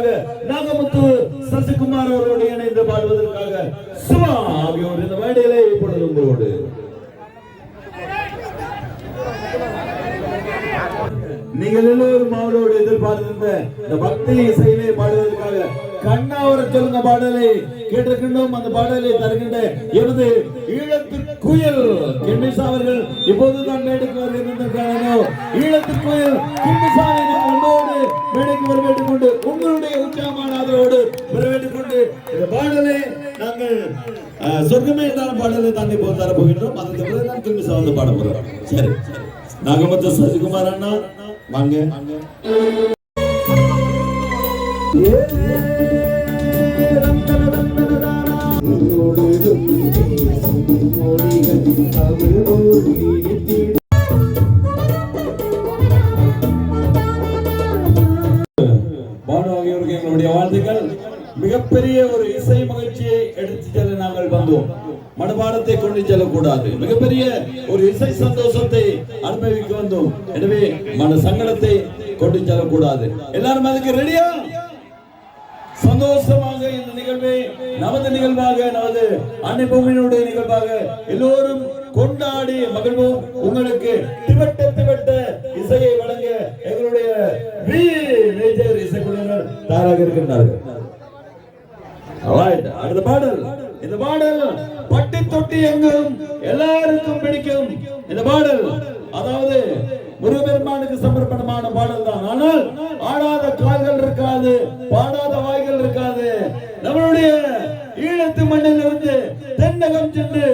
பாடுவதற்காக நாகமுத்து சசிகுமார் அவர்களோடு இணைந்து பாடுவதற்காக சுவாமியோடு இந்த மேடையிலே இப்பொழுது உங்களோடு. நீங்கள் எல்லோரும் அவரோடு எதிர்பார்த்திருந்த இந்த பக்தி இசையிலே பாடுவதற்காக கண்ணா கண்ணாவர சொல்லுங்க பாடலை கேட்டிருக்கின்றோம். அந்த பாடலை தருகின்ற எனது ஈழத்து குயில் கிண்ணிசா அவர்கள் இப்போது தான் மேடைக்கு வருகின்றன ஈழத்து குயில் கிண்ணிசாவை நாம் உங்களோடு மேடைக்கு வரவேற்றுக் கொண்டு உங்களுடைய உற்சாகமான ஆதரவோடு வரவேற்றுக் கொண்டு இந்த பாடலை நாங்கள் சொர்க்கமே என்றாலும் பாடலை தான் இப்போ தரப்போகின்றோம் அதற்கு பிறகு தான் திரும்பி சார்ந்து பாட போகிறோம் சரி நாகமத்த சசிகுமார் அண்ணா வாங்க முழுதும் தமிழ் மொழியில் மனபாடத்தை கொண்டு செல்லக்கூடாது. மிகப்பெரிய ஒரு இசை சந்தோஷத்தை அனுபவிக்க வந்தோம் எனவே மன சங்கடத்தை கொண்டு செல்லக்கூடாது. எல்லாரும் அதுக்கு ரெடியா சந்தோஷமாக இந்த நிகழ்வை நமது நிகழ்வாக நமது அன்னை பூமியினுடைய நிகழ்வாக எல்லோரும் கொண்டாடி மகிழ்வோம். உங்களுக்கு திவட்ட திவட்ட இசையை வழங்க எங்களுடைய வி மேஜர் இசைக்குழுவினர் தயாராக இருக்கின்றார்கள். அடுத்த பாடல். இந்த பாடல் பட்டி தொட்டி எங்கும் எல்லாருக்கும் பிடிக்கும். இந்த பாடல் அதாவது முருகபெருமானுக்கு சமர்ப்பணமான பாடல் தான். ஆனால் ஆடாத கால்கள் இருக்காது பாடாத வாய்கள் இருக்காது. நம்மளுடைய ஈழத்து மண்ணில் இருந்து தென்னகம் சென்று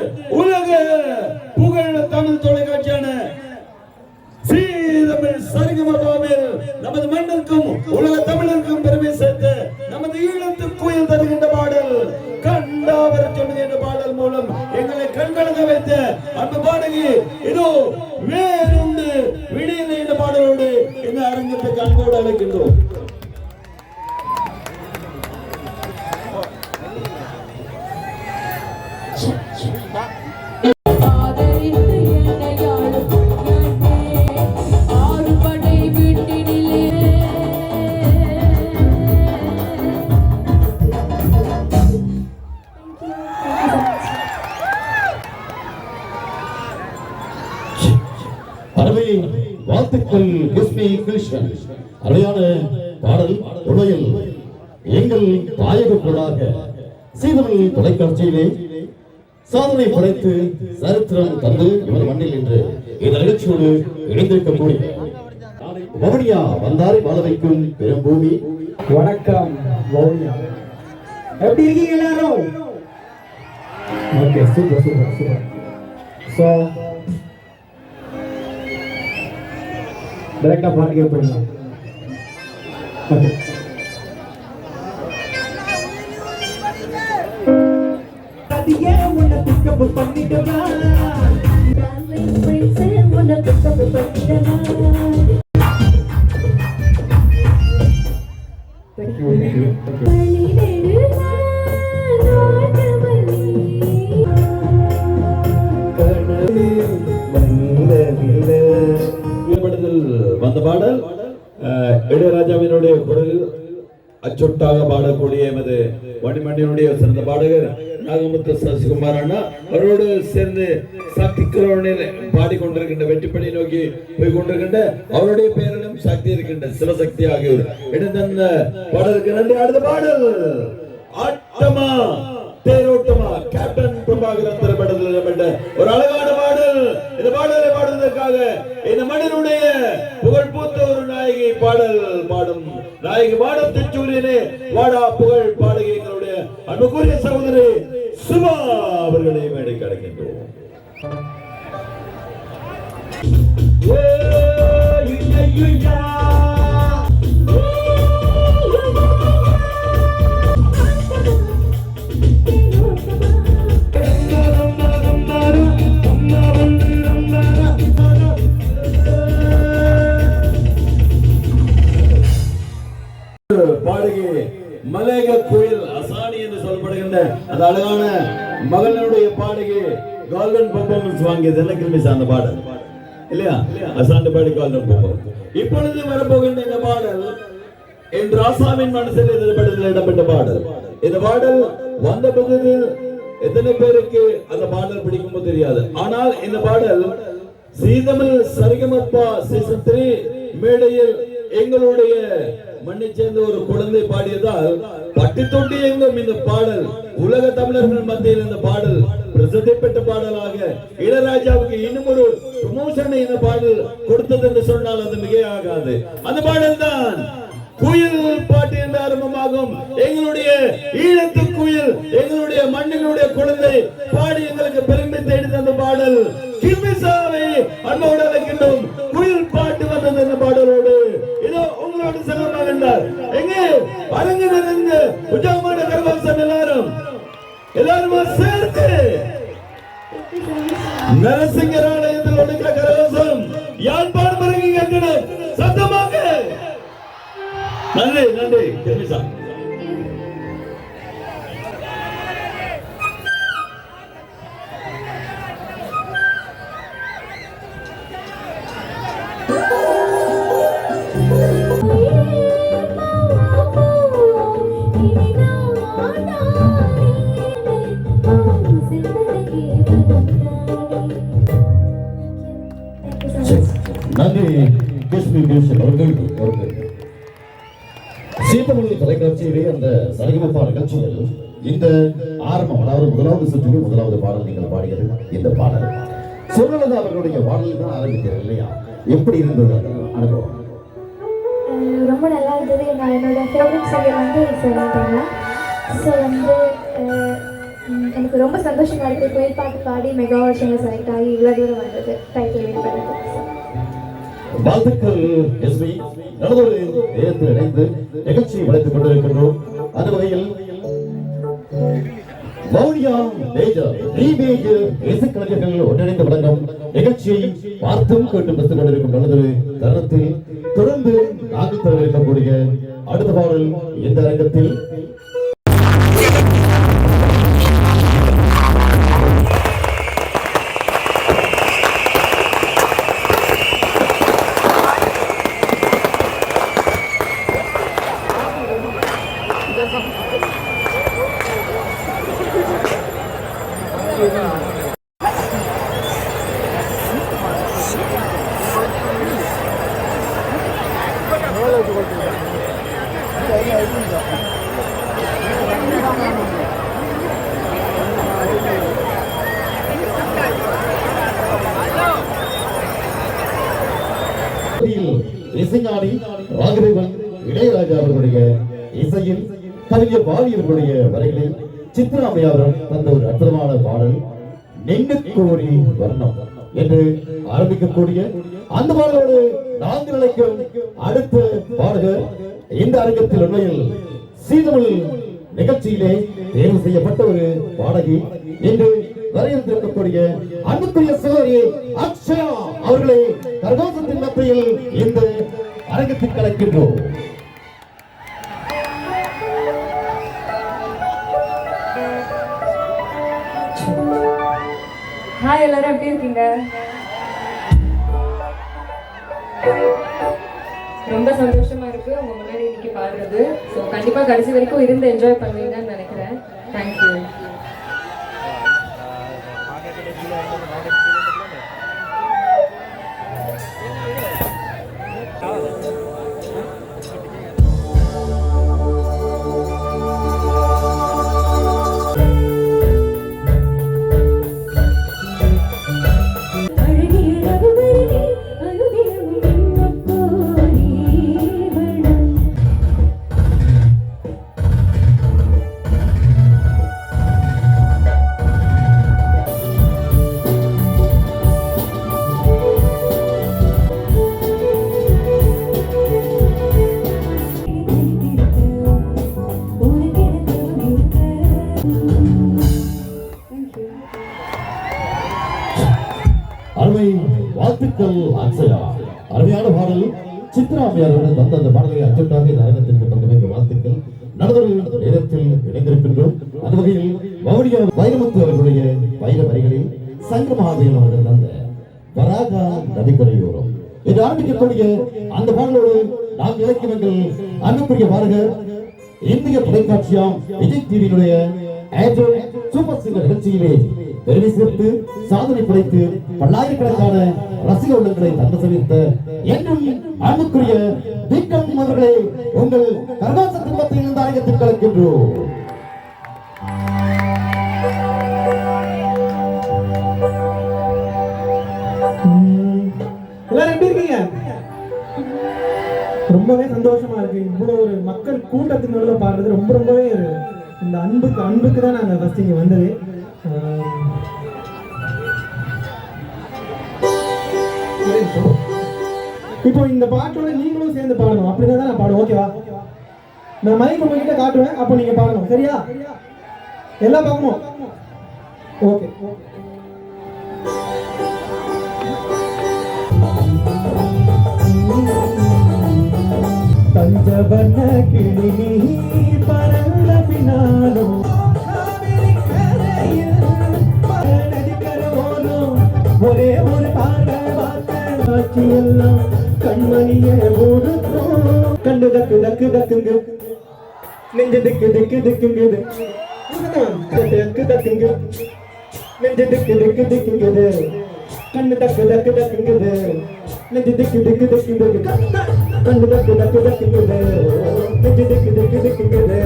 அருமை வாழ்த்துக்கள் கிஸ்மி கிருஷ்ணன். அருமையான பாடல் உண்மையில் எங்கள் தாயக கூடாக சீதமிழ் தொலைக்காட்சியிலே சாதனை படைத்து சரித்திரம் தந்து இவர் மண்ணில் என்று இந்த நிகழ்ச்சியோடு இணைந்திருக்கக்கூடிய வவுனியா வந்தாரை வாழ வைக்கும் பெரும்பூமி. வணக்கம் வவுனியா எப்படி இருக்கீங்க எல்லாரும்? Okay super super super. So டைரக்டா பாட்டுக்கே போயிடலாம். ஓகே உன்னை பிக்கப் பண்ணிடவா? அச்சொட்டாக பாடக்கூடிய எமது வணிமணியனுடைய சிறந்த பாடகர் நாகமுத்து சசிகுமார் அண்ணா அவரோடு சேர்ந்து சக்தி குரவனில் பாடிக்கொண்டிருக்கின்ற வெற்றிப்படி நோக்கி போய் கொண்டிருக்கின்ற அவருடைய பெயரிலும் சக்தி இருக்கின்ற சிவசக்தி ஆகியோர் இடந்த பாடலுக்கு நன்றி. அடுத்த பாடல். ஆட்டமா தேரோட்டமா கேப்டன் பிரபாகரன் திரைப்படத்தில் ஒரு அழகான பாடல். இந்த பாடலை பாடுவதற்காக இந்த மனிதனுடைய புகழ் பூத்த ஒரு நாயகி பாடல் பாடும். நாயகி வாடம் திருச்சூரியனே வாடா புகழ் பாடகி எங்களுடைய அன்புக்குரிய சகோதரி சுபா அவர்களை மேடை கிடைக்கின்றோம் Yeah, yeah, yeah. பாடகி மலேக கோயில் அசானி என்று சொல்லப்படுகின்ற அது அழகான மகனுடைய பாடகி கோல்டன் பர்ஃபார்மன்ஸ் வாங்கியது என்ன சார்ந்த பாடல்? இல்லையா? அசாண்டு பாடி கோல்டன் பர்ஃபார்மன்ஸ் இப்பொழுது வரப்போகின்ற இந்த பாடல் என்று ஆசாமின் மனசில் இந்த படத்தில் இடம்பெற்ற பாடல். இந்த பாடல் வந்த பகுதியில் எத்தனை பேருக்கு அந்த பாடல் பிடிக்குமோ தெரியாது. ஆனால் இந்த பாடல் சீதமில் சரிகமப்பா சீசன் த்ரீ மேடையில் எங்களுடைய மண்ணை சேர்ந்த ஒரு குழந்தை பாடியதால் பட்டி தொட்டி எங்கும் இந்த பாடல் உலக தமிழர்கள் மத்தியில் இந்த பாடல் பிரசித்தி பெற்ற பாடலாக இளராஜாவுக்கு இன்னும் ஒரு ப்ரமோஷனை இந்த பாடல் கொடுத்தது என்று சொன்னால் அது மிகையாகாது. அந்த பாடல் தான் குயில் பாட்டு என்று ஆரம்பமாகும். எங்களுடைய ஈழத்து குயில் எங்களுடைய மண்ணினுடைய குழந்தை பாடி எங்களுக்கு பெருமை தேடி தந்த பாடல். கிமிசாவை அன்போடு அழைக்கின்றோம். குயில் பாட்டு வந்தது இந்த பாடலோடு. இதோ உங்களோடு செல்லமாக இருந்தார். எங்கே? அரங்கு நிறைந்து உஜாமான கரவாசம் எல்லாரும். எல்லாருமா சேர்ந்து. நரசிங்கராலயத்தில் ஒடுக்கிற கரவாசம் யாழ்ப்பாணம் கேட்கணும் சத்தமாக. நன்றி நன்றி கெமிசா நன்றி கிருஷ்ணி கிருஷ்ணன் அவர்கள் அவர்கள் சீத்தமொழி தொலைக்காட்சியிலே அந்த சரிகமப்பா நிகழ்ச்சியில் இந்த ஆரம்பம் அதாவது முதலாவது சுற்றிலே முதலாவது பாடல் நீங்கள் பாடியது இந்த பாடல். சுரலதா அவர்களுடைய பாடல் தான் ஆரம்பித்தது இல்லையா? எப்படி இருந்தது அந்த அனுபவம்? ரொம்ப நல்லா இருந்தது. நான் என்னோட ஃபேவரட் சிங்கர் வந்து சொல்லிட்டாங்க ஸோ வந்து எனக்கு ரொம்ப சந்தோஷமா இருக்கு. கோயில் பாட்டு பாடி மெகா வருஷங்கள் செலக்ட் ஆகி இவ்வளோ தூரம் வந்தது. டைட்டில் வின் பண்ணது வாழ்த்துக்கள் எஸ்பி நல்லதொரு நேரத்தில் இணைந்து நிகழ்ச்சியை வளர்த்துக் கொண்டிருக்கின்றோம். அந்த வகையில் வவுனியா மேஜர் த்ரீ இசைக்கலைஞர்கள் ஒன்றிணைந்து வழங்கும் நிகழ்ச்சியை பார்த்தும் கேட்டு பெற்றுக் கொண்டிருக்கும் நல்லதொரு தருணத்தில் தொடர்ந்து நாங்கள் தர அடுத்த பாடல் இந்த அரங்கத்தில் இசைஞானி ராகவேவன் இளையராஜா அவர்களுடைய இசையில் கவிஞர் வாலி அவர்களுடைய வரைகளில் சித்ராமையா அவர்கள் தந்த ஒரு அற்புதமான பாடல் நெங்கு கோரி வர்ணம் என்று ஆரம்பிக்கக்கூடிய அந்த பாடலோடு நான்கு நிலைக்கும் அடுத்த பாடகர் இந்த அரங்கத்தில் உண்மையில் சீதமிழ் நிகழ்ச்சியிலே தேர்வு செய்யப்பட்ட ஒரு பாடகி. இன்று வரையறுத்திருக்கக்கூடிய அன்புக்குரிய சகோதரி அக்ஷயா அவர்களை கர்கோசத்தின் மத்தியில் இந்த அரங்கத்தில் கலக்கின்றோம். ஹாய் எல்லாரும் எப்படி இருக்கீங்க? ரொம்ப சந்தோஷமா இருக்கு உங்க முன்னாடி இன்னைக்கு பாடுறது ஸோ கண்டிப்பா கடைசி வரைக்கும் இருந்து என்ஜாய் பண்ணுவீங்கன்னு நினைக்கிறேன். தேங்க்யூ பாடல் சித்ராமையார் பாடலை அச்சட்டாக இந்த அரங்கத்திற்கு தந்தமைக்கு வாழ்த்துக்கள். நடந்தொரு நேரத்தில் இணைந்திருக்கின்றோம். அந்த வகையில் வவுனியா வைரமுத்து அவர்களுடைய வைர வரிகளில் சங்கமாதையன் அவர்கள் தந்த வராகா நதிக்கரையோரம் இது ஆரம்பிக்கக்கூடிய அந்த பாடலோடு நாம் இலக்கியங்கள் அன்புக்குரிய பாடகர் இந்திய தொலைக்காட்சியாம் விஜய் டிவியினுடைய சூப்பர் சிங்கர் நிகழ்ச்சியிலே பெருமை சேர்த்து சாதனை படைத்து பல்லாயிரக்கணக்கான ரசிக உள்ளங்களை தந்த சவித்த என்றும் அன்புக்குரிய தீக்கம் அவர்களை உங்கள் கர்மாச குடும்பத்தில் இருந்து அரங்கத்தில் கலக்கின்றோம் எல்லாரும் எப்படி இருக்கீங்க? ரொம்பவே சந்தோஷமா இருக்கு. இவ்வளோ ஒரு மக்கள் கூட்டத்தின் நடுவில் பாடுறது ரொம்ப ரொம்பவே இந்த அன்புக்கு அன்புக்கு தான் நாங்கள் ஃபர்ஸ்ட் இங்கே வந்தது. இப்போ இந்த பாட்டோட நீங்களும் சேர்ந்து பாடணும். அப்படிதான் நான் பாடுவோம் ஓகேவா நான் மைக் உங்ககிட்ட காட்டுவேன். அப்போ நீங்க பாடணும். சரியா? எல்லாம் பார்க்கணும் ஓகே பஞ்சவர்ண கிளி பரந்த பின்னாலும் ஒரே ஒரு பார்வை பார்த்து எல்லாம் கண்மணியே ஓடுக்கும் கண்டு தக்கு தக்கு தக்குங்க. நெஞ்சு திக்கு திக்கு திக்குங்குது தக்கு தக்குங்க. நெஞ்சு திக்கு திக்கு திக்குங்குது கண்ணு தக்கு தக்கு தக்குங்குது நெஞ்சு திக்கு திக்கு திக்குங்குது கண்ணு தக்கு தக்கு தக்குங்குது நெஞ்சு திக்கு திக்கு திக்குங்குது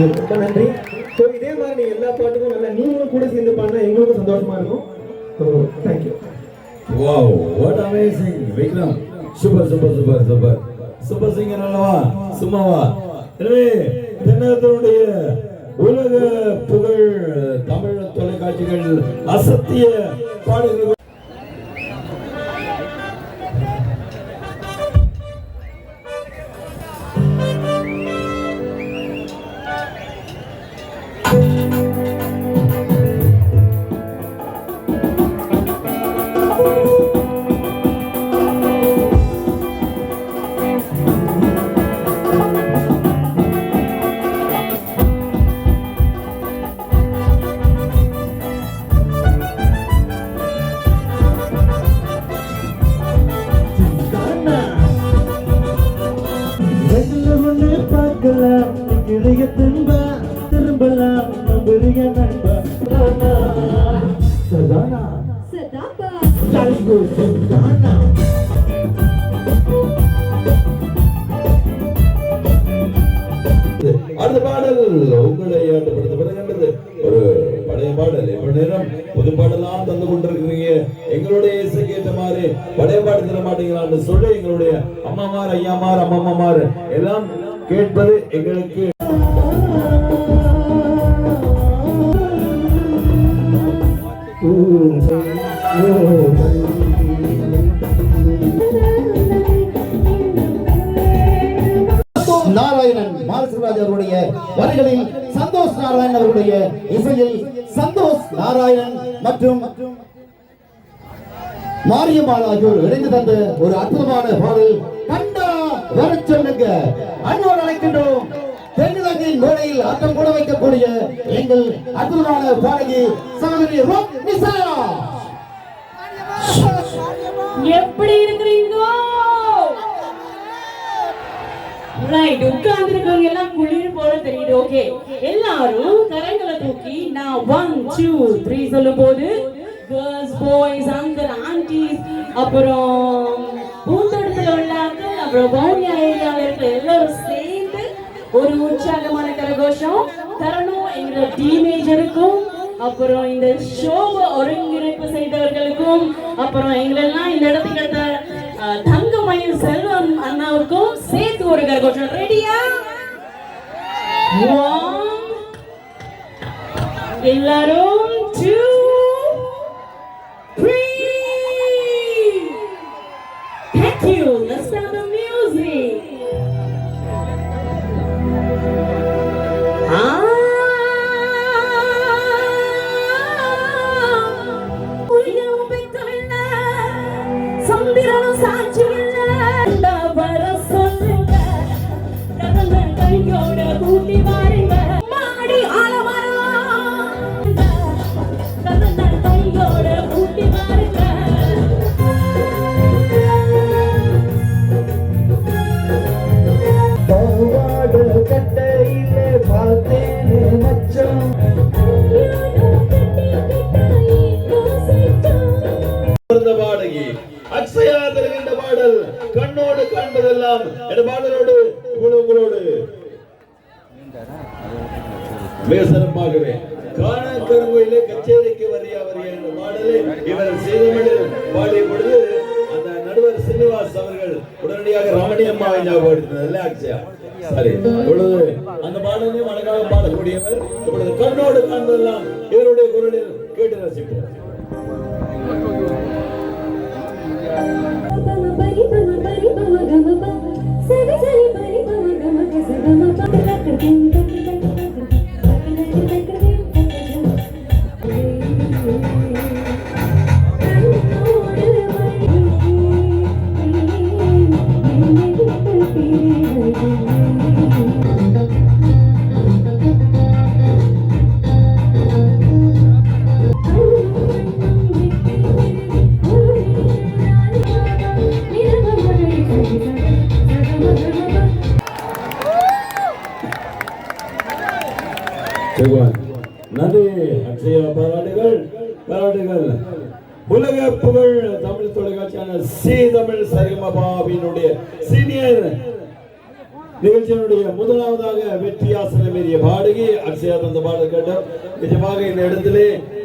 ரொம்ப நன்றி. ஸோ இதே மாதிரி நீங்கள் எல்லா பாட்டுக்கும் நல்லா நீங்களும் கூட சேர்ந்து பாடினா எங்களுக்கும் சந்தோஷமா இருக்கும். So thank you wow what amazing Vikram super super super super super singer அல்லவா? சும்மாவா? எனவே தென்னகத்தினுடைய உலக புகழ் தமிழ் தொலைக்காட்சிகள் அசத்திய பாடல்கள் வரிகளில் சந்தோஷ் நாராயணன் அவருடைய இசையில் சந்தோஷ் நாராயணன் மற்றும் மாரியம்மாள் ஆகியோர் இணைந்து தந்த ஒரு அற்புதமான பாடல் கண்டா வர சொல்லுங்க அன்போடு அழைக்கின்றோம். தென்னிலங்கையின் மேடையில் ஆட்டம் கூட வைக்கக்கூடிய எங்கள் அற்புதமான பாடகி சகோதரி ரோக் நிசா எப்படி இருக்கிறீங்க ரைட் உட்கார்ந்துருக்கவங்க எல்லாம் குளிர் போல தெரியுது. ஓகே எல்லாரும் கரங்களை தூக்கி நான் ஒன் டூ த்ரீ சொல்லும் போது கேர்ள்ஸ் பாய்ஸ் அங்கிள் ஆண்டிஸ் அப்புறம் பூந்தோட்டத்தில் உள்ள அங்கிள் அப்புறம் பவுனியா ஏரியாவில் இருக்கிற எல்லாரும் சேர்ந்து ஒரு உற்சாகமான கரகோஷம் தரணும் எங்களோட டீனேஜருக்கும் அப்புறம் இந்த ஷோவை ஒருங்கிணைப்பு செய்தவர்களுக்கும் அப்புறம் எங்களெல்லாம் இந்த இடத்துக்கு எடுத்த மயில் செல்வம் அண்ணாவுக்கும் சேர்த்து ஒரு கரகோஷம் ரெடியா எல்லாரும்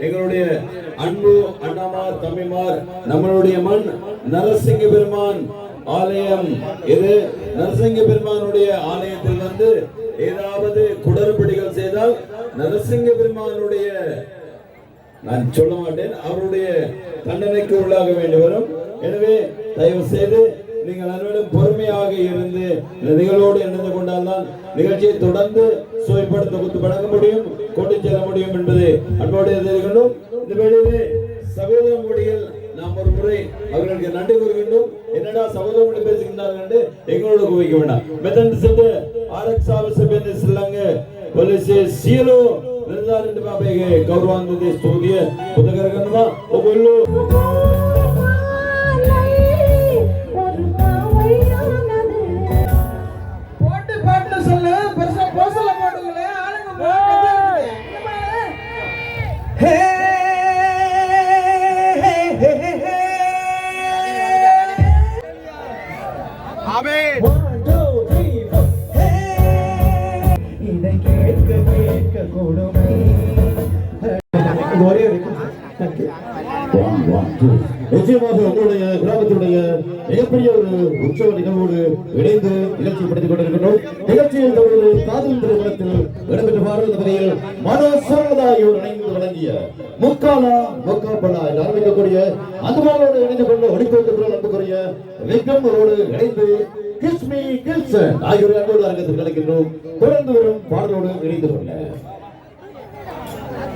எங்களுடைய அன்பு அண்ணாமார் தம்பிமார் நம்மளுடைய மண் நரசிங்க பெருமான் ஆலயம். இது நரசிங்க பெருமானுடைய ஆலயத்தில் வந்து ஏதாவது குடற்படிகள் செய்தால் நரசிங்க பெருமானுடைய நான் சொல்ல மாட்டேன் அவருடைய தண்டனைக்கு உள்ளாக வேண்டி வரும். எனவே தயவு செய்து நீங்கள் அனைவரும் பொறுமையாக இருந்து இந்த நிகழ்வோடு இணைந்து கொண்டால்தான் நிகழ்ச்சியை தொடர்ந்து சுவைப்படுத்த குத்து பழக முடியும். கொண்டு செல்ல முடியும் என்பதை அன்போடு இந்த வேளையிலே சகோதர மொழியில் நாம் ஒரு முறை அவர்களுக்கு நன்றி கூற வேண்டும். என்னடா சகோதர மொழி பேசுகின்றார்கள் என்று எங்களோட குவிக்க வேண்டாம். மெத்தன் சென்று ஆர்எக்ஸ் ஆஃபீஸர் என்ன சொல்லாங்க போலீஸ் சீலோ నిర్ధారించబడే గౌరవాన్ని స్తోదియ ఉదగరగన్వా ఒకళ్ళు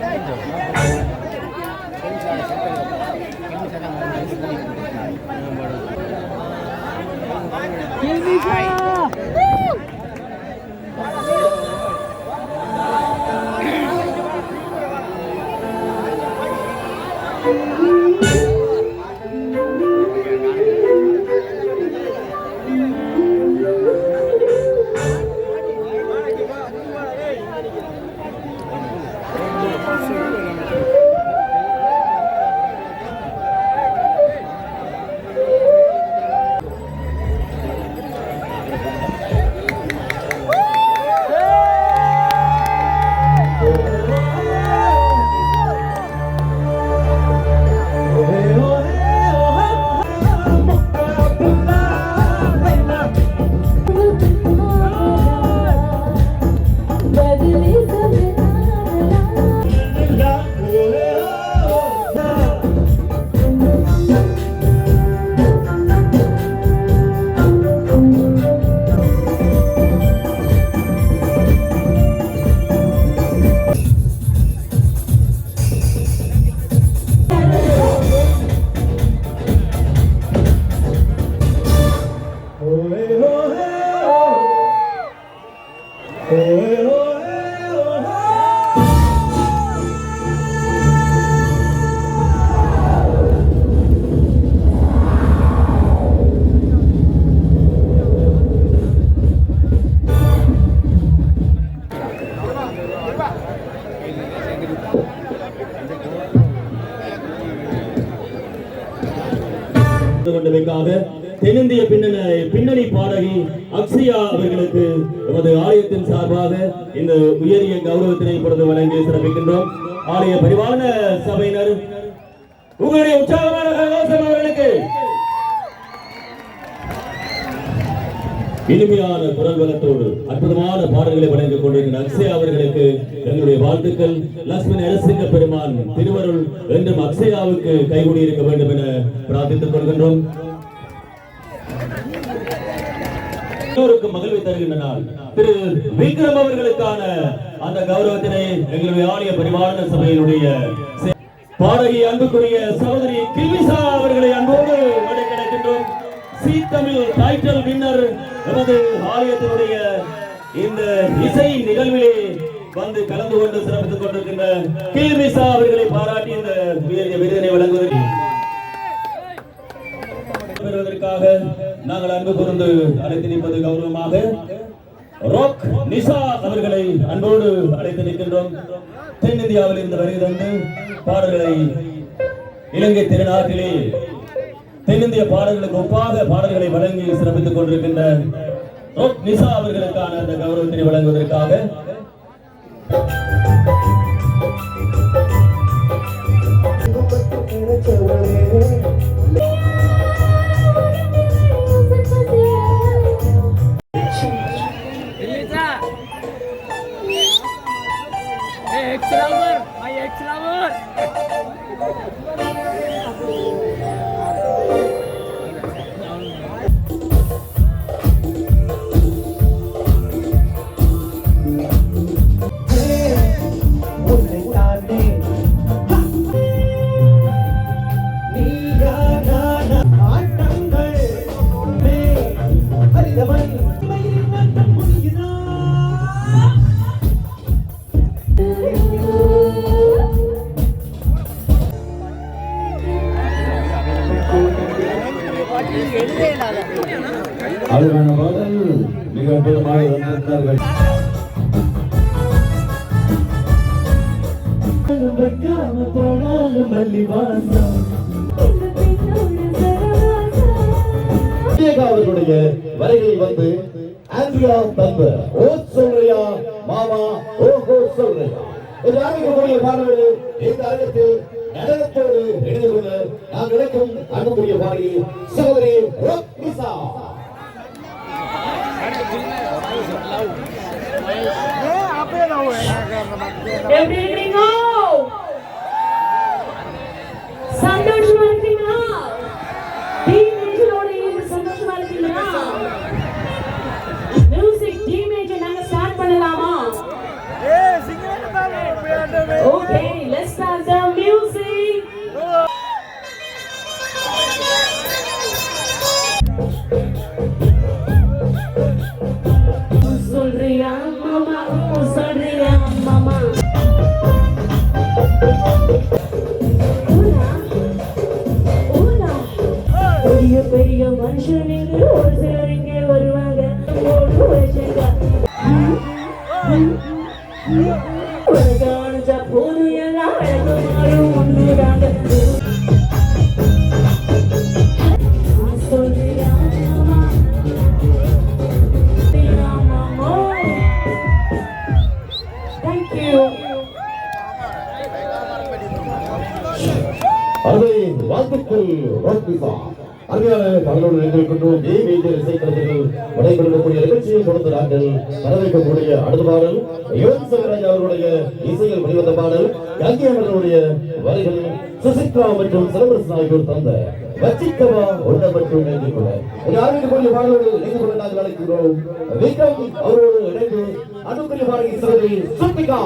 এই তো கலந்து கொண்டமைக்காக தென்னிந்திய பின்னணி பின்னணி பாடகி அக்ஷயா அவர்களுக்கு எமது ஆலயத்தின் சார்பாக இந்த உயரிய கௌரவத்தினை இப்பொழுது வழங்கி சிறப்பிக்கின்றோம். ஆலய பரிபாலன சபையினர் உங்களுடைய உற்சாகமான அவர்களுக்கு இனிமையான குரல் வளத்தோடு அற்புதமான பாடல்களை வழங்கிக் கொண்டிருக்கிற அக்ஷயா அவர்களுக்கு எங்களுடைய வாழ்த்துக்கள். லட்சுமி நரசிங்க பெருமான் திருவருள் என்றும் அக்ஷயாவுக்கு கைகூடி இருக்க வேண்டும் என பிரார்த்தித்துக் கொள்கின்றோம். மகிழ்வை தருகின்ற நாள். திரு விக்ரம் அவர்களுக்கான அந்த கௌரவத்தினை எங்களுடைய ஆலய பரிமாறன சபையினுடைய பாடகி அன்புக்குரிய சகோதரி கில்மிசா அவர்களை அன்போடு கிடைக்கின்றோம் சி தமிழ் டைட்டில் வின்னர் நமது ஆலயத்தினுடைய இந்த இசை நிகழ்விலே வந்து கலந்து கொண்டு சிறப்பித்துக் கொண்டிருக்கின்ற கில்மிசா அவர்களை பாராட்டி இந்த உயரிய விருதினை வழங்குவதற்காக நாங்கள் அன்பு கூர்ந்து அழைத்து நிற்பது கௌரவமாக ரோக் நிஷா அவர்களை அன்போடு அழைத்து நிற்கின்றோம். தென்னிந்தியாவில் இருந்து வருகை தந்து பாடல்களை இலங்கை திருநாட்டிலே தென்னிந்திய பாடல்களுக்கு ஒப்பாத பாடல்களை வழங்கி சிறப்பித்துக் கொண்டிருக்கின்ற நிசா நிஷா அவர்களுக்கான அந்த கௌரவத்தினை வழங்குவதற்காக உன்னை ஓஹோ என்று ஆரம்பிக்கக்கூடிய பாடல்கள் இந்த அரங்கத்தில் நடனத்தோடு இணைந்து கொள்ள நாம் நினைக்கும் அன்புக்குரிய பாடகி சகோதரி எப்படி சந்தோஷமா இருக்கீங்களா Okay let's start the music சொல்றியா மாமா சொல்றியா மாமா ஊனா, ஊனா. பெரிய பெரிய மனுஷன் இங்கு ஒரு வச்சிக்கவா ஒன்றை இணைந்து கொள்ள இந்த ஆரம்பிக்கக்கூடிய பாடலோடு இணைந்து கொள்ள நாங்கள் அழைக்கிறோம். விக்ரம் அவரோடு இணைந்து அன்புக்குரிய பாடகி சகோதரி சுப்பிகா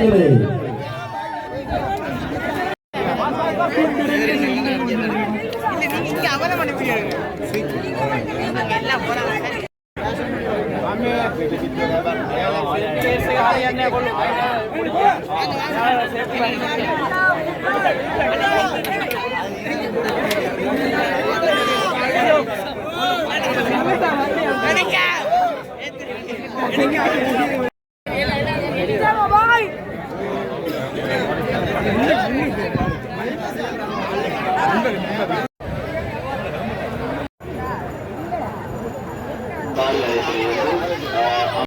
கைகளை எனக்கு